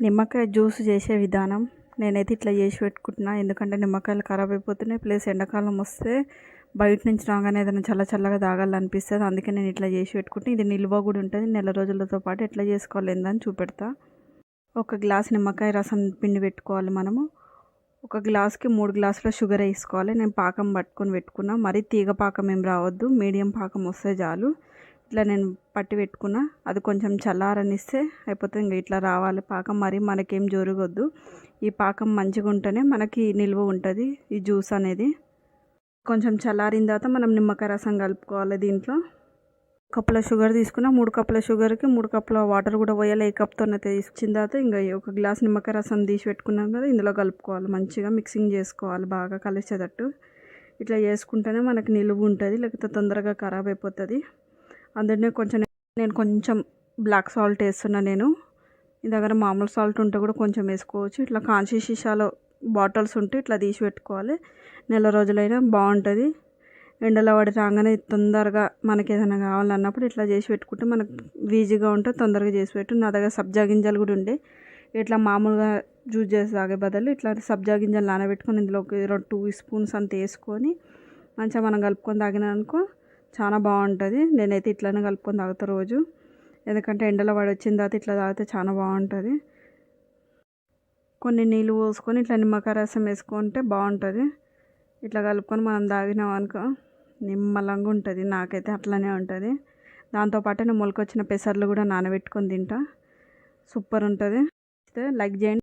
నిమ్మకాయ జ్యూస్ చేసే విధానం. నేనైతే ఇట్లా చేసి పెట్టుకుంటున్నా. ఎందుకంటే నిమ్మకాయలు ఖరాబ్ అయిపోతున్నాయి. ప్లస్ ఎండాకాలం వస్తే బయట నుంచి రాగానే ఏదైనా చల్ల చల్లగా తాగాలనిపిస్తుంది. అందుకే నేను ఇట్లా చేసి పెట్టుకుంటే ఇది నిల్వ కూడా ఉంటుంది. నెల రోజులతో పాటు ఎట్లా చేసుకోవాలి ఏందని చూపెడతా. ఒక గ్లాస్ నిమ్మకాయ రసం పిండి పెట్టుకోవాలి మనము. ఒక గ్లాస్కి మూడు గ్లాసుల షుగర్ వేసుకోవాలి. నేను పాకం పట్టుకొని పెట్టుకున్నా. మరీ తీగ పాకం ఏం రావద్దు. మీడియం పాకం వస్తే చాలు. ఇట్లా నేను పట్టి పెట్టుకున్నా. అది కొంచెం చల్లారనిస్తే అయిపోతే ఇంకా ఇట్లా రావాలి పాకం. మరి మనకేం జోరుగొద్దు. ఈ పాకం మంచిగా ఉంటేనే మనకి నిల్వ ఉంటుంది ఈ జ్యూస్ అనేది. కొంచెం చల్లారిన తర్వాత మనం నిమ్మకాయ రసం కలుపుకోవాలి దీంట్లో. కప్పుల షుగర్ తీసుకున్న మూడు కప్పుల షుగర్కి మూడు కప్పుల వాటర్ కూడా పోయాలి. ఏ కప్తో తీసుకున్న తర్వాత ఇంకా ఒక గ్లాస్ నిమ్మకాయ రసం తీసి పెట్టుకున్నాం కదా ఇందులో కలుపుకోవాలి. మంచిగా మిక్సింగ్ చేసుకోవాలి బాగా కలిసేటట్టు. ఇట్లా చేసుకుంటేనే మనకి నిలువ ఉంటుంది లేకపోతే తొందరగా ఖరాబ్ అయిపోతుంది. అందులోనే కొంచెం నేను కొంచెం బ్లాక్ సాల్ట్ వేస్తున్నా నేను. మీ దగ్గర మామూలు సాల్ట్ ఉంటే కూడా కొంచెం వేసుకోవచ్చు. ఇట్లా కాంచి సీసాలో బాటిల్స్ ఉంటే ఇట్లా తీసి పెట్టుకోవాలి. నెల రోజులైనా బాగుంటుంది. ఎండలో పడి రాగానే తొందరగా మనకి ఏదైనా కావాలన్నప్పుడు ఇట్లా చేసి పెట్టుకుంటే మనకు ఈజీగా ఉంటుంది. తొందరగా చేసి పెట్టు. నా దగ్గర సబ్జా గింజలు కూడా ఉండే. ఇట్లా మామూలుగా జ్యూస్ చేసి తాగే బదులు ఇట్లా సబ్జా గింజలు నానబెట్టుకొని ఇందులో ఒక రెండు టూ స్పూన్స్ అంత వేసుకొని మంచిగా మనం కలుపుకొని తాగినానుకో చాలా బాగుంటుంది. నేనైతే ఇట్లానే కలుపుకొని తాగుతా రోజు. ఎందుకంటే ఎండలో పడి వచ్చిన తర్వాత ఇట్లా తాగితే చాలా బాగుంటుంది. కొన్ని నీళ్ళు పోసుకొని ఇట్లా నిమ్మకాయ రసం వేసుకుంటే బాగుంటుంది. ఇట్లా కలుపుకొని మనం తాగినాం అనుకో నిమ్మలంగా ఉంటుంది. నాకైతే అట్లనే ఉంటుంది. దాంతోపాటు నేను మొలకొచ్చిన పెసర్లు కూడా నానబెట్టుకొని తింటా. సూపర్ ఉంటుంది. లైక్ చేయండి.